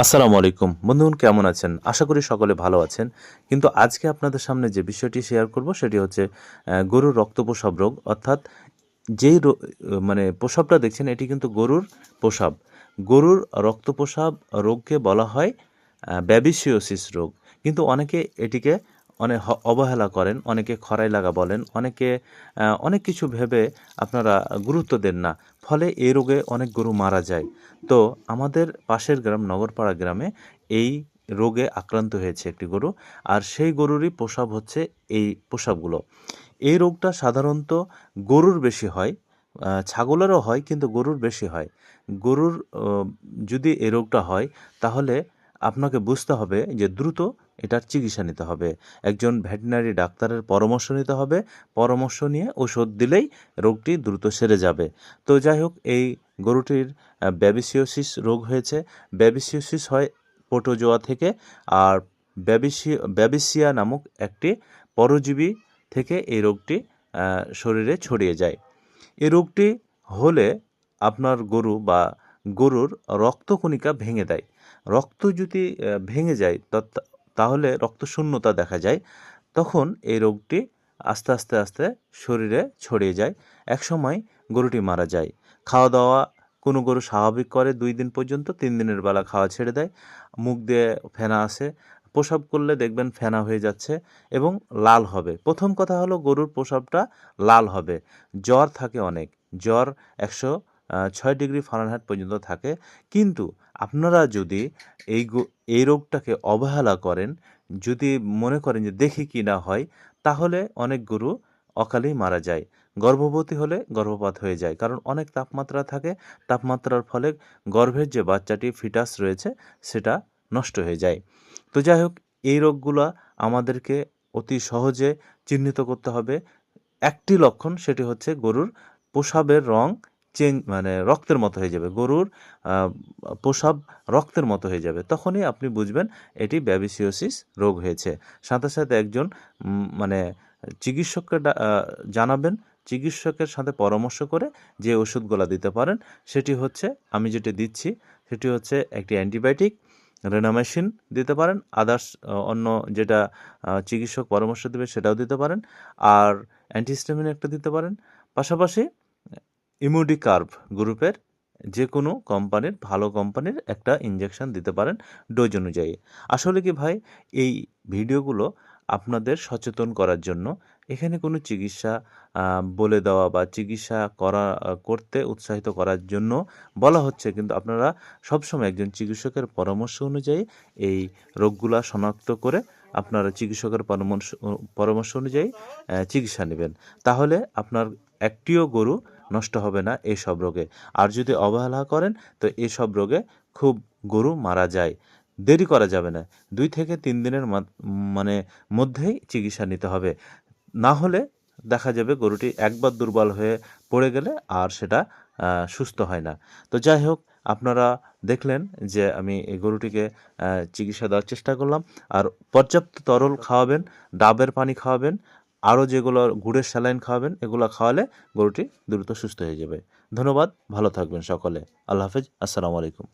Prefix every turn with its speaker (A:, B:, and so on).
A: আসসালামু আলাইকুম। বন্ধুগণ, কেমন আছেন? আশা করি সকলে ভালো আছেন। কিন্তু আজকে আপনাদের সামনে যে বিষয়টি শেয়ার করব, সেটি হচ্ছে গরুর রক্ত প্রসাব রোগ। অর্থাৎ যেই মানে প্রসাবটা দেখছেন, এটি কিন্তু গরুর প্রসাব। গরুর রক্ত প্রসাব রোগকে বলা হয় ব্যাবিসিওসিস রোগ। কিন্তু অনেকে এটিকে অনেক অবহেলা করেন, অনেকে খরাই লাগা বলেন, অনেকে অনেক কিছু ভেবে আপনারা গুরুত্ব দেন না। ফলে এই রোগে অনেক গরু মারা যায়। তো আমাদের পাশের গ্রাম, নগরপাড়া গ্রামে এই রোগে আক্রান্ত হয়েছে একটি গরু, আর সেই গরুরই প্রসাব হচ্ছে এই প্রসাবগুলো। এই রোগটা সাধারণত গরুর বেশি হয় ছাগলেরও হয়, কিন্তু গরুর বেশি হয়। গরুর যদি এই রোগটা হয়, তাহলে আপনাকে বুঝতে হবে যে দ্রুত এটার চিকিৎসা নিতে হবে। একজন ভেটেরিনারি ডাক্তারের পরামর্শ নিতে হবে। পরামর্শ নিয়ে ওষুধ দিলেই রোগটি দ্রুত সেরে যাবে। তো যাই হোক, এই গরুটির ব্যাবিসিওসিস রোগ হয়েছে। ব্যাবিসিওসিস হয় পোটোজোয়া থেকে আর ব্যাবিসি, ব্যাবিসিয়া নামক একটি পরজীবী থেকে এই রোগটি শরীরে ছড়িয়ে যায়। এই রোগটি হলে আপনার গরু বা গরুর রক্তকণিকা ভেঙে দেয়। রক্ত যদি ভেঙে যায় তাহলে রক্তশূন্যতা দেখা যায়, তখন এই রোগটি আস্তে আস্তে আস্তে শরীরে ছড়িয়ে যায়, একসময় গরুটি মারা যায়। খাওয়া দাওয়া কোনো গরু স্বাভাবিক করে দুই দিন পর্যন্ত, তিন দিনের বেলা খাওয়া ছেড়ে দেয়, মুখ দিয়ে ফেনা আসে, প্রসাব করলে দেখবেন ফেনা হয়ে যাচ্ছে এবং লাল হবে। প্রথম কথা হলো গরুর প্রসাবটা লাল হবে, জ্বর থাকে অনেক, জ্বর একশো ছয় ডিগ্রি ফারেনহাইট পর্যন্ত থাকে, কিন্তু আপনারা যদি এই এই রোগটাকে অবহেলা করেন, যদি মনে করেন যে দেখি কি না হয়, তাহলে অনেক গরু অকালেই মারা যায়। গর্ভবতী হলে গর্ভপাত হয়ে যায়, কারণ অনেক তাপমাত্রা থাকে। তাপমাত্রার ফলে গর্ভের যে বাচ্চাটি ফিটাস রয়েছে, সেটা নষ্ট হয়ে যায়। তো যাই হোক, এই রোগগুলো আমাদেরকে অতি সহজে চিহ্নিত করতে হবে। একটি লক্ষণ, সেটি হচ্ছে গরুর প্রসাবের রং চেঞ্জ মানে রক্তের মতো হয়ে যাবে। গরুর প্রসাব রক্তের মতো হয়ে যাবে। তখনই আপনি বুঝবেন এটি ব্যাবিসিওসিস রোগ হয়েছে। সাথে সাথে একজন মানে চিকিৎসককে জানাবেন, চিকিৎসকের সাথে পরামর্শ করে যে ওষুধগুলো দিতে পারেন। সেটি হচ্ছে, আমি যেটি দিচ্ছি, সেটি হচ্ছে একটি অ্যান্টিবায়োটিক, রেনামেশিন দিতে পারেন, আদার্স অন্য যেটা চিকিৎসক পরামর্শ দেবে সেটাও দিতে পারেন, আর অ্যান্টিহিস্টামিন একটা দিতে পারেন। পাশাপাশি ইমিউডি কার্ভ গ্রুপের যে কোনো কোম্পানির, ভালো কোম্পানির একটা ইঞ্জেকশন দিতে পারেন ডোজ অনুযায়ী। আসলে কি ভাই, এই ভিডিওগুলো আপনাদের সচেতন করার জন্য এখানে কোনো চিকিৎসা বলে দেওয়া বা চিকিৎসা করা, করতে উৎসাহিত করার জন্য বলা হচ্ছে। কিন্তু আপনারা সবসময় একজন চিকিৎসকের পরামর্শ অনুযায়ী এই রোগগুলা শনাক্ত করে আপনারা চিকিৎসকের পরামর্শ পরামর্শ অনুযায়ী চিকিৎসা নেবেন। তাহলে আপনার একটিও গরু নষ্ট হবে না এই সব রোগে। আর যদি অবহেলা করেন, তো এই সব রোগে খুব গরু মারা যায়। দেরি করা যাবে না। দুই থেকে তিন দিনের মানে মধ্যেই চিকিৎসা নিতে হবে। না হলে দেখা যাবে গরুটি একবার দুর্বল হয়ে পড়ে গেলে আর সেটা সুস্থ হয় না। তো যাই হোক, আপনারা দেখলেন যে আমি এই গরুটিকে চিকিৎসা দেওয়ার চেষ্টা করলাম। আর পর্যাপ্ত তরল খাওয়াবেন, ডাবের পানি খাওয়াবেন আরও যেগুলো গুড়ের স্যালাইন খাওয়াবেন, এগুলো খাওয়ালে গরুটি দ্রুত সুস্থ হয়ে যাবে। ধন্যবাদ, ভালো থাকবেন সকলে। আল্লাহ হাফেজ, আসসালামু আলাইকুম।